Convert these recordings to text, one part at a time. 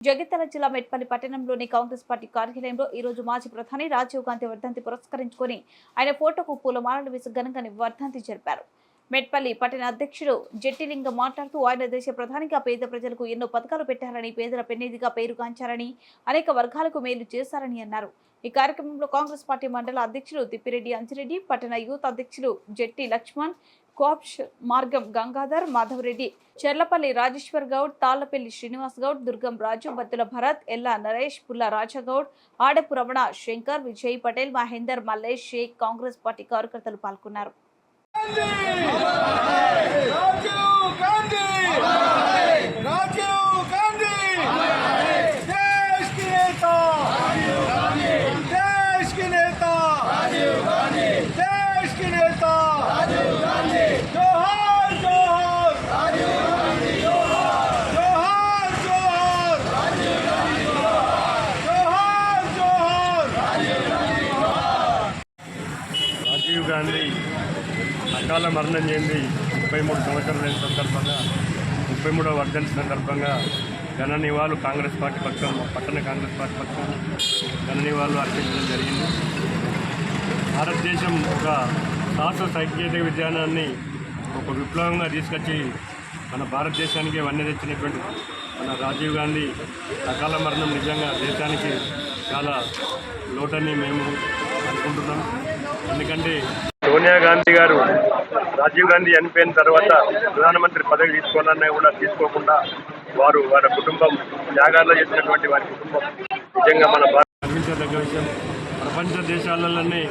జగిత్యాల జిల్లా మెట్పల్లి పట్టణంలోని కాంగ్రెస్ పార్టీ కార్యాలయంలో ఈ రోజు మాజీ ప్రధాని రాజీవ్ గాంధీ వర్ధంతి పురస్కరించుకొని ఆయన ఫోటోకు పూలమాలలు వేసి ఘనంగా వర్ధంతి జరిపారు. మెట్పల్లి పట్టణ అధ్యక్షుడు జట్టిలింగం మాట్లాడుతూ ఆయన దేశ ప్రధానిగా పేద ప్రజలకు ఎన్నో పథకాలు పెట్టారని పేదల పెన్నిధిగా పేరుగాంచారని అనేక వర్గాలకు మేలు చేశారని అన్నారు. ఈ కార్యక్రమంలో కాంగ్రెస్ పార్టీ మండల అధ్యక్షులు తిప్పిరెడ్డి అంజిరెడ్డి పట్టణ యూత్ అధ్యక్షులు జట్టి లక్ష్మణ్ కోప్ష్ మార్గం గంగాధర్ మాధవరెడ్డి చెర్లపల్లి రాజేశ్వర్ గౌడ్ తాళ్ళపల్లి శ్రీనివాస్ గౌడ్ దుర్గం రాజు బత్తుల భరత్ ఎల్లా నరేష్ పుల్ల రాజగౌడ్ ఆడపు రమణ శంకర్ విజయ్ పటేల్ మహేందర్ మల్లేష్ షేక్ కాంగ్రెస్ పార్టీ కార్యకర్తలు పాల్గొన్నారు. రాజీవ్ గాంధీ అకాల మరణం చెంది ముప్పై మూడు సంవత్సరాల సందర్భంగా ముప్పై మూడవ వర్ధంతి సందర్భంగా ఘన నివాళులు కాంగ్రెస్ పార్టీ పక్షం పట్టణ కాంగ్రెస్ పార్టీ పక్షం ఘన నివాళులు అర్పించడం జరిగింది. భారతదేశం ఒక శాస్త్ర సాంకేతిక విజ్ఞానాన్ని ఒక విప్లవంగా తీసుకొచ్చి మన భారతదేశానికి వన్య తెచ్చినటువంటి మన రాజీవ్ గాంధీ అకాల మరణం నిజంగా దేశానికి చాలా లోటని మేము అనుకుంటున్నాం. ఎందుకంటే సోనియా గాంధీ గారు రాజీవ్ గాంధీ చనిపోయిన తర్వాత ప్రధానమంత్రి పదవి తీసుకోవాలన్నా కూడా తీసుకోకుండా వారు వారి కుటుంబం త్యాగాల్లో చేసినటువంటి వారి కుటుంబం నిజంగా మన భారత గర్వించదగ్గ విషయం. ప్రపంచ దేశాలలోనే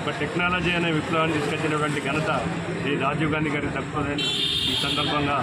ఒక టెక్నాలజీ అనే విప్లవాన్ని తీసుకొచ్చినటువంటి ఘనత శ్రీ రాజీవ్ గాంధీ గారికి దక్కుతుందని ఈ సందర్భంగా